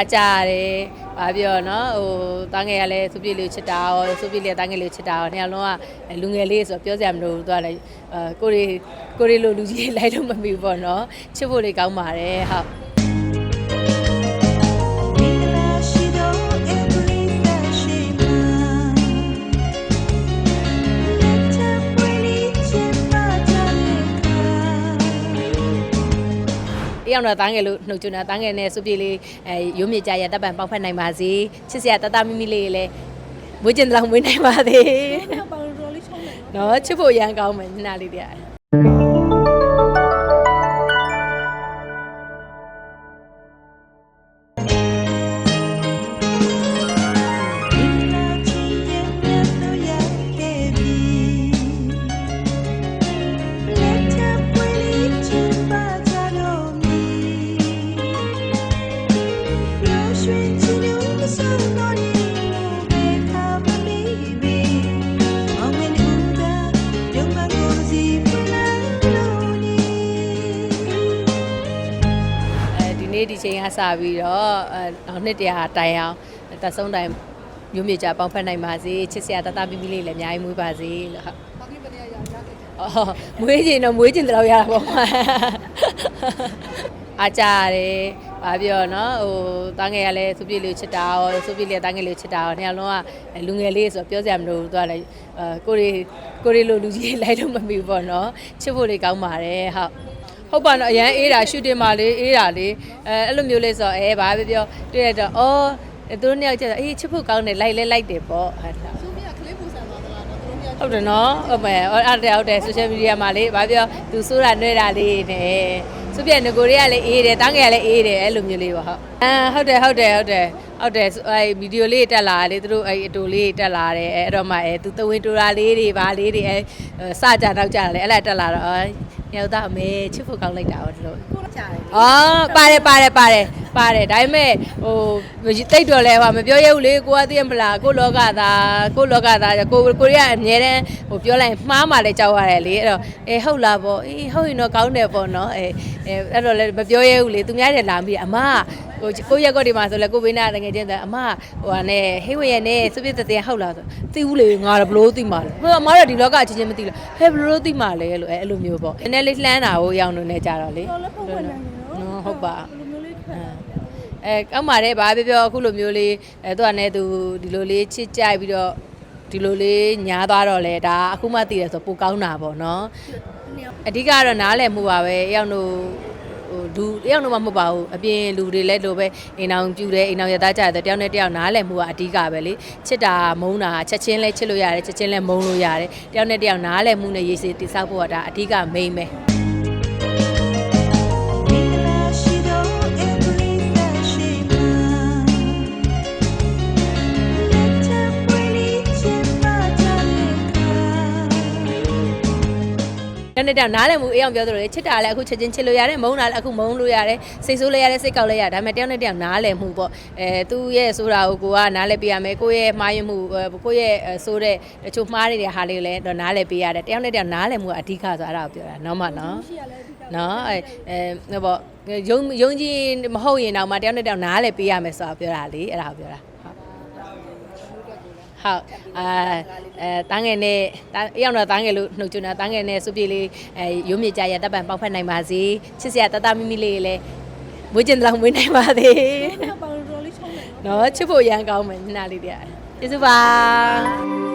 အားကြရတယ်ဘာပြောနော်ဟိုတားငယ်ကလည်းသူပြည့်လေးချစ်တာရောသူပြည့်လေးတားငယ်လေးချစ်တာရောနှစ်ယောက်လုံးကလူငယ်လေးဆိုတော့ပြောစရာမလိုဘူးသူကလည်းအဲကိုရီကိုရီလိုလူကြီးလိုက်တော့မမီဘူးပေါ့နော်ချစ်ဖို့လေးကောင်းပါတယ်ဟုတ် ယောက်တော့တားငယ်လို့နှုတ်ချွန်းတာတားငယ်နဲ့စုပြေလေးအဲရုံးမြကြရတပ်ပံပေါက်ဖက်နိုင်ပါစေချစ်စရာတတမိမိလေးလည်းမွေးကျင်တဲ့လောက်မွေးနိုင်ပါသေးပေါင်တော်လေးချုံးတယ်နော်ချစ်ဖို့ရန်ကောင်းမယ်ညနာလေးတည်း အဲဒီနေ့ဒီချိန်ကစပြီးတော့အဲနောက်နှစ်တရာတိုင်အောင်တက်ဆုံးတိုင်မျိုးမြေကြပေါင်းဖက်နိုင်ပါစေချစ်စရာတတမိမိလေးလည်းအများကြီးမွေးပါစေလို့ဟုတ်ဘာဖြစ်ပနေရရရခဲ့တယ်အော်မွေးချင်တော့မွေးချင်တယ်လို့ရတာပေါ့အားကြရတယ်ဘာပြောနော်ဟိုတားငယ်ကလည်းသူပြည့်လေးချစ်တာရောသူပြည့်လေးတားငယ်လေးချစ်တာရောနှစ်ယောက်လုံးကလူငယ်လေးဆိုတော့ပြောစရာမလိုဘူးသူကလည်းအဲကိုရီကိုရီလိုလူကြီးလိုက်တော့မမီဘူးပေါ့နော်ချစ်ဖို့လေးကောင်းပါတယ်ဟုတ် ဟုတ်ပါတော့အရန်အေးတာရှူတင်မှာလေးအေးတာလေးအဲအဲ့လိုမျိုးလေးဆိုတော့အဲဘာပဲပြောတွေ့ရတော့အော်သူတို့နှစ်ယောက်ကျတော့အေးချစ်ဖို့ကောင်းတယ်လိုက်လဲလိုက်တယ်ပေါ့ဟုတ်လားသူမကကလေးပူဆန်သွားသလားတော့သူတို့မျိုးဟုတ်တယ်နော်ဟုတ်မယ်အဲ့ဒါဟုတ်တယ် social media မှာလေဘာပြောသူစိုးတာနှွဲတာလေးနဲ့သူပြငကိုတွေကလည်းအေးတယ်တန်းငယ်ကလည်းအေးတယ်အဲ့လိုမျိုးလေးပေါ့ဟုတ်အာဟုတ်တယ်ဟုတ်တယ်ဟုတ်တယ် ဟုတ်တယ်အဲ့ဗီဒီယိုလေးတက်လာတယ်သူတို့အဲ့အတူလေးတက်လာတယ်အဲ့တော့မှအဲ့သူသဝင်းတူတာလေးတွေဗာလေးတွေအဲ့စကြတော့ကြတယ်လေအဲ့လိုက်တက်လာတော့အော်ရောက်သားအမေချစ်ဖို့ကောင်းလိုက်တာဟောဒီလိုကိုချာတယ်အော်ပါတယ်ပါတယ်ပါတယ်ပါတယ်ဒါပေမဲ့ဟိုတိတ်တော်လဲဟိုမပြောရဘူးလေကိုကသိရမလားကိုလောကသားကိုလောကသားကိုကိုရီးယားအမြဲတမ်းဟိုပြောလိုက်မှားမှလည်းကြောက်ရတယ်လေအဲ့တော့အေးဟုတ်လားပေါ့အေးဟုတ်ရင်တော့ကောင်းတယ်ပေါ့နော်အေးအဲ့တော့လည်းမပြောရဘူးလေသူများတွေလာပြီးအမဟိုကိုရက်ကော့ဒီမှာဆိုလဲကိုဘေးနာတကယ်ချင်းတဲ့အမဟိုဟာနဲ့ဟေးဝရနဲ့စုပြတဲ့တဲ့ဟုတ်လားဆိုသိဘူးလေငါတော့ဘလို့သိမှာလဲဟိုအမတော့ဒီလောကအချင်းချင်းမသိလားဟဲ့ဘလို့သိမှာလဲလို့အဲ့လိုမျိုးပေါ့နည်းနည်းလေးလှမ်းတာကိုရောင်နေနေကြတော့လေတော်လည်းပုံမှန်နိုင်တယ်နော်ဟုတ်ပါလူမျိုးလေးထွက်တာ အဲကောက်ပါတယ်ဗာပြောပြောအခုလိုမျိုးလေးအဲသူကလည်းသူဒီလိုလေးချစ်ကြိုက်ပြီးတော့ဒီလိုလေးညားသွားတော့လဲဒါအခုမှသိတယ်ဆိုပိုကောင်းတာပေါ့နော်အဓိကတော့နားလည်မှုပါပဲအရောက်တို့ဟိုလူတယောက်တော့မှမဟုတ်ပါဘူးအပြင်လူတွေလည်းလိုပဲအိမ်အောင်ပြူတယ်အိမ်အောင်ရသားကြတယ်တယောက်နဲ့တယောက်နားလည်မှုကအဓိကပဲလေချစ်တာမုန်းတာချက်ချင်းလဲချစ်လို့ရတယ်ချက်ချင်းလဲမုန်းလို့ရတယ်တယောက်နဲ့တယောက်နားလည်မှုနဲ့ရေးစီတိဆောက်ဖို့ကဒါအဓိက main ပဲ တနေ့တောင်နားလည်မှုအေးအောင်ပြောသလိုလေချစ်တာလည်းအခုချက်ချင်းချစ်လို့ရတယ်မုန်းတာလည်းအခုမုန်းလို့ရတယ်စိတ်ဆိုးလည်းရတယ်စိတ်ကောက်လည်းရတယ်ဒါပေမဲ့တယောက်နဲ့တယောက်နားလည်မှုပေါ့အဲသူ့ရဲ့ဆိုတာကိုကိုကနားလည်ပေးရမယ်ကိုယ့်ရဲ့မှားယွင်းမှုကိုယ့်ရဲ့ဆိုးတဲ့တချို့မှားနေတဲ့ဟာလေးကိုလည်းတော့နားလည်ပေးရတယ်တယောက်နဲ့တယောက်နားလည်မှုကအဓိကဆိုအဲ့ဒါကိုပြောတာနော်မနော်ရှိရလဲအဓိကနော်အဲအဲဟိုပေါ့ယုံယုံကြည်မဟုတ်ရင်တော့မှတယောက်နဲ့တယောက်နားလည်ပေးရမယ်ဆိုတာပြောတာလေအဲ့ဒါကိုပြောတာ ဟုတ်ဟုတ်အာအဲတန်းငယ်နဲ့တန်းအရောက်တော့တန်းငယ်လို့နှုတ်ချွန်းတာတန်းငယ်နဲ့စုပြေလေးအဲရုံးမြကြရတပ်ပံပေါက်ဖက်နိုင်ပါစေချစ်စရာတတမိမိလေးလည်းမွေးကျင်တဲ့လောက်မွေးနိုင်ပါသေးပေါင်တော်လေးချုံးတယ်နော်ချစ်ဖို့ရန်ကောင်းမယ်ညနာလေးတည်းကျေးဇူးပါ